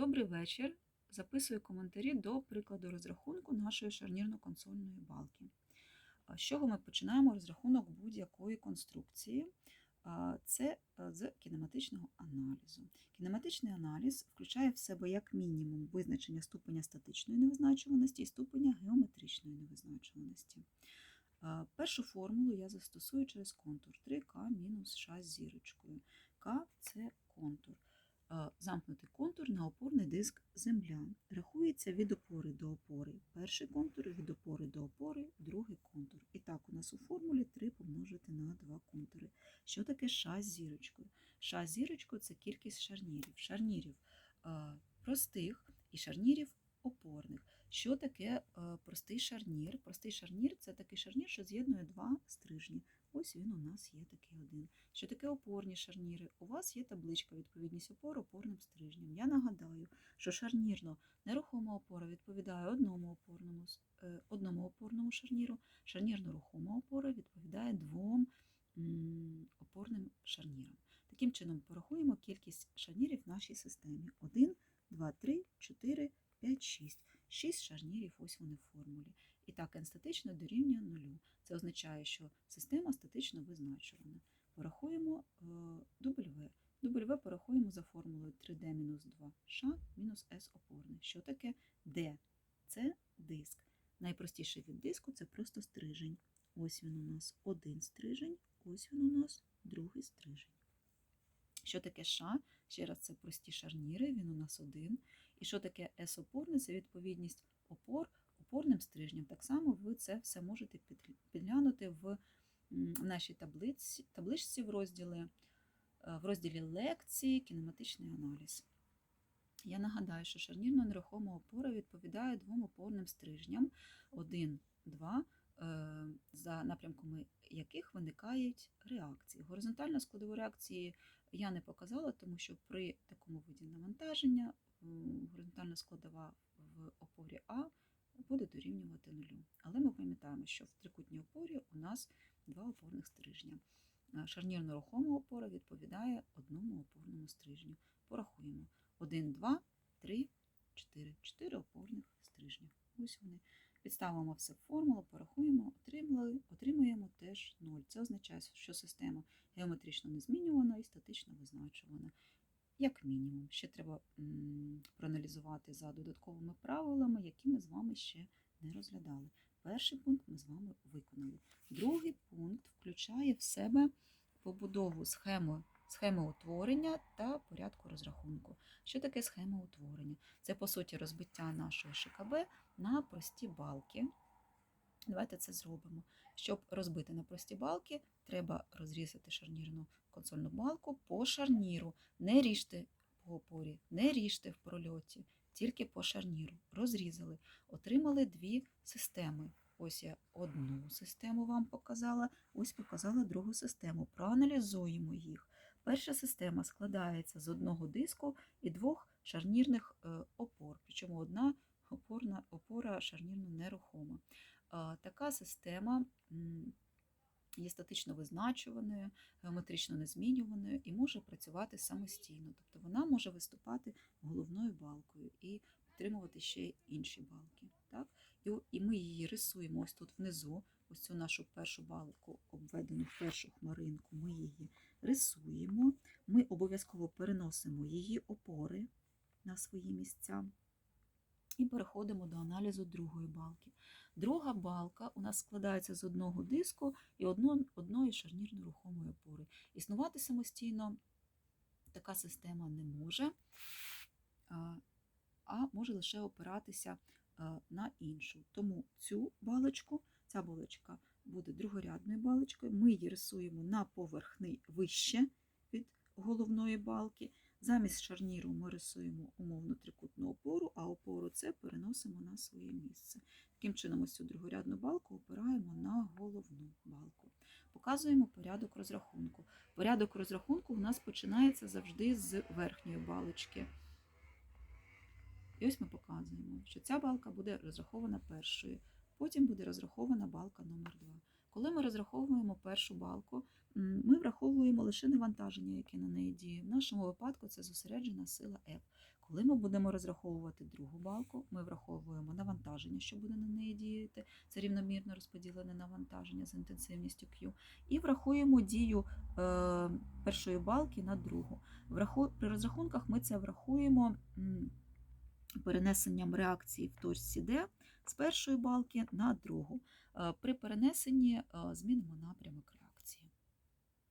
Добрий вечір. Записую коментарі до прикладу розрахунку нашої шарнірно-консольної балки. З чого ми починаємо розрахунок будь-якої конструкції? Це е, з кінематичного аналізу. Кінематичний аналіз включає в себе як мінімум визначення ступеня статичної невизначуваності і ступеня геометричної невизначуваності. Першу формулу я застосую через контур 3К мінус 6 з зірочкою. К це контур. Е, Замкнутий контур на опорний диск земля. Рахується від опори до опори. Перший контур, від опори до опори, другий контур. І так, у нас у формулі 3 помножити на 2 контури. Що таке ша з зірочкою? Ша з зірочкою це кількість шарнірів. Шарнірів е, простих і шарнірів опорних. Що таке е, простий шарнір? Простий шарнір це такий шарнір, що з'єднує два стрижні. Ось він у нас є такий один. Що таке опорні шарніри? У вас є табличка відповідність опор опорним стрижням. Я нагадаю, що шарнірно нерухома опора відповідає одному опорному, е, одному опорному шарніру, шарнірно рухома опора відповідає двом опорним шарнірам. Таким чином, порахуємо кількість шарнірів в нашій системі. 1, 2, 3, 4, 5, 6. 6 шарнірів, ось вони в формулі. І так, n статично дорівнює нулю. Це означає, що система статично визначувана. Порахуємо е, W. W порахуємо за формулою 3D мінус 2 ша мінус S опорний. Що таке D? Це диск. Найпростіший від диску це просто стрижень. Ось він у нас один стрижень, ось він у нас другий стрижень. Що таке ша? Ще раз, це прості шарніри, він у нас один. І що таке S-опорний? Це відповідність опор опорним стрижням. Так само ви це все можете підглянути в нашій таблиці, табличці в розділі, е, в розділі лекції кінематичний аналіз. Я нагадаю, що шарнірно нерухома опора відповідає двом опорним стрижням 1, 2, е, за напрямками яких виникають реакції. Горизонтальну складову реакції я не показала, тому що при такому виді навантаження горизонтальна складова в опорі А буде дорівнювати нулю. Але ми пам'ятаємо, що в трикутній опорі у нас два опорних стрижня. Е, Шарнірно рухома опора відповідає одному опорному стрижню. Порахуємо 1, 2, 3, 4. 4 опорних стрижня. Ось вони. Підставимо все в формулу, порахуємо, отримали, отримуємо теж 0. Це означає, що система геометрично незмінювана і статично визначувана. Як мінімум, ще треба проаналізувати за додатковими правилами, які ми з вами ще не розглядали. Перший пункт ми з вами виконали. Другий пункт включає в себе побудову схеми, схеми утворення та порядку розрахунку. Що таке схема утворення? Це, по суті, розбиття нашої ШКБ на прості балки. Давайте це зробимо. Щоб розбити на прості балки, треба розрізати шарнірну консольну балку по шарніру. Не ріжте по опорі, не ріжте в прольоті, тільки по шарніру. Розрізали, отримали дві системи. Ось я одну систему вам показала, ось показала другу систему. Проаналізуємо їх. Перша система складається з одного диску і двох шарнірних е, опор, причому одна опорна, опора шарнірно нерухома. Така система є статично визначуваною, геометрично незмінюваною і може працювати самостійно. Тобто вона може виступати головною балкою і підтримувати ще інші балки. Так? І ми її рисуємо ось тут внизу, ось цю нашу першу балку, обведену в першу хмаринку, ми її рисуємо. Ми обов'язково переносимо її опори на свої місця. І переходимо до аналізу другої балки. Друга балка у нас складається з одного диску і одно, одної шарнірно-рухомої опори. Існувати самостійно така система не може, а, може лише опиратися на іншу. Тому цю балочку, ця балочка буде другорядною балочкою. Ми її рисуємо на поверхний вище від головної балки. Замість шарніру ми рисуємо умовну трикутну опору, а опору це переносимо на своє місце. Таким чином, ось цю другорядну балку опираємо на головну балку. Показуємо порядок розрахунку. Порядок розрахунку у нас починається завжди з верхньої балочки. І ось ми показуємо, що ця балка буде розрахована першою, потім буде розрахована балка номер 2. Коли ми розраховуємо першу балку, лише навантаження, яке на неї діє. В нашому випадку це зосереджена сила F. Коли ми будемо розраховувати другу балку, ми враховуємо навантаження, що буде на неї діяти, це рівномірно розподілене навантаження з інтенсивністю Q, і врахуємо дію е, першої балки на другу. При розрахунках ми це врахуємо перенесенням реакції в точці D з першої балки на другу. Е, При перенесенні е, змінимо напрямок